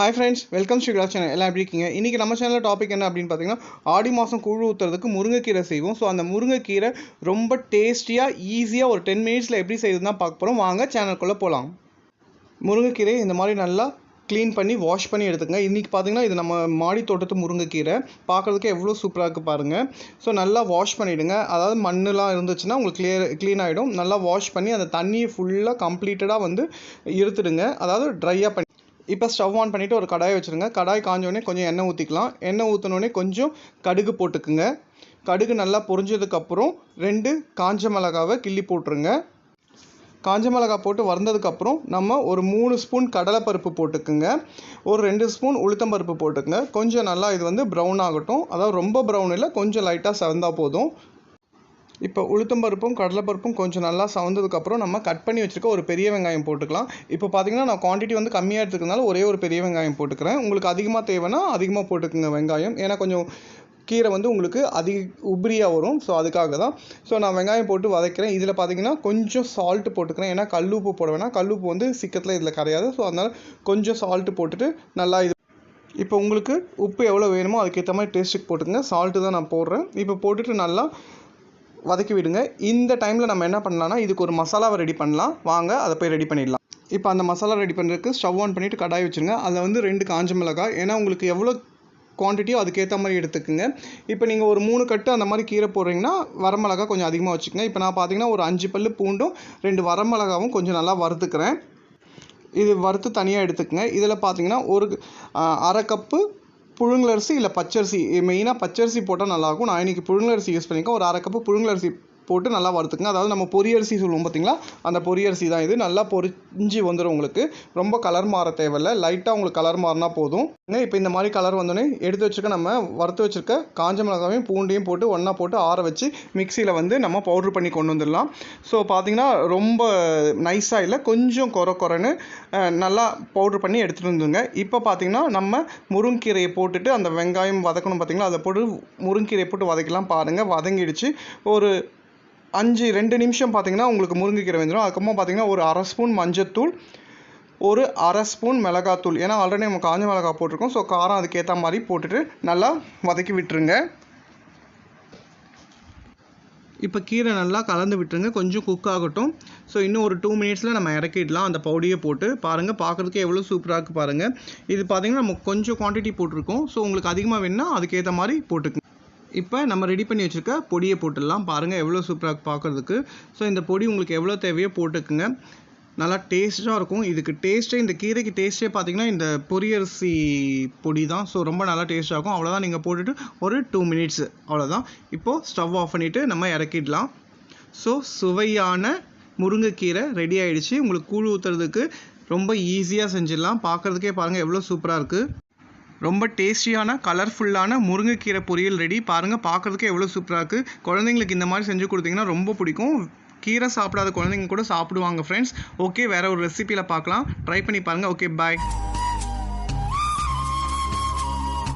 Hi friends welcome Sri class channel எல்லாம் எப்படி இருக்கீங்க? இன்றைக்கி நம்ம சேனலில் டாபிக் என்ன அப்படின்னு பார்த்தீங்கன்னா ஆடி மாதம் குழு ஊற்றுறதுக்கு முருங்கைக்கீரை செய்வோம். ஸோ அந்த முருங்கைக்கீரை ரொம்ப டேஸ்டியாக ஈஸியாக ஒரு டென் மினிட்ஸில் எப்படி செய்யுதுன்னு பார்க்க போகிறோம் வாங்க சேனலுக்குள்ளே போகலாம் முருங்கைக்கீரை இந்த மாதிரி நல்லா க்ளீன் பண்ணி வாஷ் பண்ணி எடுத்துங்க இன்றைக்கி பார்த்தீங்கன்னா இது நம்ம மாடி தோட்டத்து முருங்கைக்கீரை. பார்க்குறதுக்கு எவ்வளோ சூப்பராக இருக்குது பாருங்கள் ஸோ நல்லா வாஷ் பண்ணிவிடுங்க அதாவது மண்ணெலாம் இருந்துச்சுன்னா உங்களுக்கு கிளியர் க்ளீன் ஆகிடும் நல்லா வாஷ் பண்ணி அந்த தண்ணியை ஃபுல்லாக கம்ப்ளீட்டடாக வந்து இருத்துடுங்க அதாவது ட்ரையாக பண்ணி இப்போ ஸ்டவ் ஆன் பண்ணிவிட்டு ஒரு கடாய் வச்சுருங்க. கடாய் காஞ்சோடனே கொஞ்சம் எண்ணெய் ஊற்றிக்கலாம் எண்ணெய் ஊற்றினோடனே கொஞ்சம் கடுகு போட்டுக்குங்க. கடுகு நல்லா பொரிஞ்சதுக்கப்புறம் ரெண்டு காஞ்ச மிளகாவை கிள்ளி போட்டுருங்க. காஞ்ச மிளகாய் போட்டு வறந்ததுக்கப்புறம் நம்ம ஒரு மூணு ஸ்பூன் கடலைப்பருப்பு போட்டுக்குங்க. ஒரு ரெண்டு ஸ்பூன் உளுத்தம்பருப்பு போட்டுக்குங்க. கொஞ்சம் நல்லா இது வந்து ப்ரௌன் ஆகட்டும். அதாவது ரொம்ப ப்ரௌன் இல்லை கொஞ்சம் லைட்டாக செவந்தால் போதும். இப்போ உளுத்தம்பருப்பும் கடலைப்பருப்பும் கொஞ்சம் நல்லா சவந்ததுக்கப்புறம் நம்ம கட் பண்ணி வச்சுருக்க ஒரு பெரிய வெங்காயம் போட்டுக்கலாம். இப்போ பார்த்தீங்கன்னா நான் குவான்டிட்டி வந்து கம்மியாக எடுத்துக்கிறதுனால ஒரே ஒரு பெரிய வெங்காயம் போட்டுக்கிறேன். உங்களுக்கு அதிகமாக தேவைன்னா அதிகமாக போட்டுக்குங்க வெங்காயம். ஏன்னா கொஞ்சம் கீரை வந்து உங்களுக்கு அதிக உபரியாக வரும். ஸோ அதுக்காக தான். ஸோ நான் வெங்காயம் போட்டு வதக்கிறேன். இதில் பார்த்தீங்கன்னா கொஞ்சம் சால்ட்டு போட்டுக்கிறேன். ஏன்னா கல் உப்பு போட வேணாம். கல் உப்பு வந்து சிக்கத்தில் இதில் கரையாது. ஸோ அதனால் கொஞ்சம் சால்ட்டு போட்டுட்டு நல்லா இது இப்போ உங்களுக்கு உப்பு எவ்வளோ வேணுமோ அதுக்கேற்ற மாதிரி டேஸ்ட்டுக்கு போட்டுக்கங்க. சால்ட்டு தான் நான் போடுறேன். இப்போ போட்டுட்டு நல்லா வதக்கி விடுங்க. இந்த டைமில் நம்ம என்ன பண்ணலாம்னா இதுக்கு ஒரு மசாலாவை ரெடி பண்ணலாம். வாங்க அதை போய் ரெடி பண்ணிடலாம். இப்போ அந்த மசாலா ரெடி பண்ணுறதுக்கு ஸ்டவ் ஆன் பண்ணிவிட்டு கடாய் வச்சுருங்க. அதில் வந்து ரெண்டு காஞ்ச மிளகாய். ஏன்னா உங்களுக்கு எவ்வளோ குவான்டிட்டியோ அதுக்கேற்ற மாதிரி எடுத்துக்கோங்க. இப்போ நீங்கள் ஒரு மூணு கட்டு அந்த மாதிரி கீரை போடுறீங்கன்னா வரமிளகா கொஞ்சம் அதிகமாக வச்சுக்கோங்க. இப்போ நான் பார்த்தீங்கன்னா ஒரு அஞ்சு பல் பூண்டும் ரெண்டு வரமிளகாவும் கொஞ்சம் நல்லா வறுத்துக்கிறேன். இது வறுத்து தனியாக எடுத்துக்கங்க. இதில் பார்த்தீங்கன்னா ஒரு அரை கப்பு புழுங்கலரிசி இல்லை பச்சரிசி மெயினாக பச்சரிசி போட்டால் நல்லாயிருக்கும் நான் இன்றைக்கி புழுங்கலரிசி யூஸ் பண்ணியிருக்கேன் ஒரு அரை கப்பு புழுங்கலரிசி போட்டு நல்லா வறுத்துக்குங்க. அதாவது நம்ம பொரியரிசி சொல்லுவோம் பார்த்தீங்களா அந்த பொரியரிசி தான் இது. நல்லா பொரிஞ்சு வந்துடும் உங்களுக்கு. ரொம்ப கலர் மாற தேவையில்லை. லைட்டாக உங்களுக்கு கலர் மாறினா போதும். இப்போ இந்த மாதிரி கலர் வந்தோடனே எடுத்து வச்சுருக்க நம்ம வறுத்து வச்சுருக்க காஞ்ச மிளகாவையும் பூண்டையும் போட்டு ஒன்றா போட்டு ஆற வச்சு மிக்சியில் வந்து நம்ம பவுட்ரு பண்ணி கொண்டு வந்துடலாம். ஸோ பார்த்தீங்கன்னா ரொம்ப நைஸாக இல்லை கொஞ்சம் குறை குறைன்னு நல்லா பவுட்ரு பண்ணி எடுத்துகிட்டு வந்துங்க இப்போ பார்த்தீங்கன்னா நம்ம முருங்கீரையை போட்டுட்டு அந்த வெங்காயம் வதக்கணும் பார்த்தீங்களா அதை போட்டு முருங்கீரையை போட்டு வதக்கலாம் பாருங்கள் வதங்கிடுச்சு. ஒரு அஞ்சு ரெண்டு நிமிஷம் பார்த்தீங்கன்னா உங்களுக்கு முருங்கைக்கீரை வெந்துடும் அதுக்கப்புறமா பார்த்தீங்கன்னா ஒரு அரை ஸ்பூன் மஞ்சத்தூள் ஒரு அரை ஸ்பூன் மிளகாத்தூள். ஏன்னா ஆல்ரெடி நம்ம காஞ்ச மிளகா போட்டிருக்கோம். ஸோ காரம் அதுக்கேற்ற மாதிரி போட்டுட்டு நல்லா வதக்கி விட்டுருங்க. இப்போ கீரை நல்லா கலந்து விட்டுருங்க. கொஞ்சம் குக் ஆகட்டும். ஸோ இன்னும் ஒரு டூ மினிட்ஸில் நம்ம இறக்கிடலாம். அந்த பவுடியை போட்டு பாருங்கள் பார்க்குறதுக்கு எவ்வளோ சூப்பராக இருக்குது பாருங்கள் இது பார்த்திங்கன்னா நம்ம கொஞ்சம் குவான்டிட்டி போட்டிருக்கோம். ஸோ உங்களுக்கு அதிகமாக வேணுன்னா அதுக்கேற்ற மாதிரி போட்டுக்கோங்க. இப்போ நம்ம ரெடி பண்ணி வச்சுருக்க பொடியை போட்டுடலாம். பாருங்கள் எவ்வளோ சூப்பராக பார்க்குறதுக்கு ஸோ இந்த பொடி உங்களுக்கு எவ்வளோ தேவையோ போட்டுக்குங்க. நல்லா டேஸ்ட்டாக இருக்கும். இதுக்கு டேஸ்ட்டே இந்த கீரைக்கு டேஸ்ட்டே பார்த்தீங்கன்னா இந்த பொரியரிசி பொடி தான். ஸோ ரொம்ப நல்லா டேஸ்ட்டாக இருக்கும் அவ்வளோதான் நீங்கள் போட்டுட்டு ஒரு டூ மினிட்ஸ் அவ்வளோதான் இப்போது ஸ்டவ் ஆஃப் பண்ணிவிட்டு நம்ம இறக்கிடலாம். ஸோ சுவையான முருங்கைக்கீரை ரெடி ஆகிடுச்சு உங்களுக்கு கூழ் ஊற்றுறதுக்கு ரொம்ப ஈஸியாக செஞ்சிடலாம். பார்க்குறதுக்கே பாருங்கள் எவ்வளோ சூப்பராக இருக்குது ரொம்ப டேஸ்டியான கலர்ஃபுல்லான முருங்கைக்கீரை பொரியல் ரெடி பாருங்கள் பார்க்குறதுக்கு எவ்வளோ சூப்பராக இருக்குது குழந்தைங்களுக்கு இந்த மாதிரி செஞ்சு கொடுத்தீங்கன்னா ரொம்ப பிடிக்கும். கீரை சாப்பிடாத குழந்தைங்க கூட சாப்பிடுவாங்க ஃப்ரெண்ட்ஸ் ஓகே வேறு ஒரு ரெசிப்பியில் பார்க்கலாம். ட்ரை பண்ணி பாருங்கள் ஓகே பாய்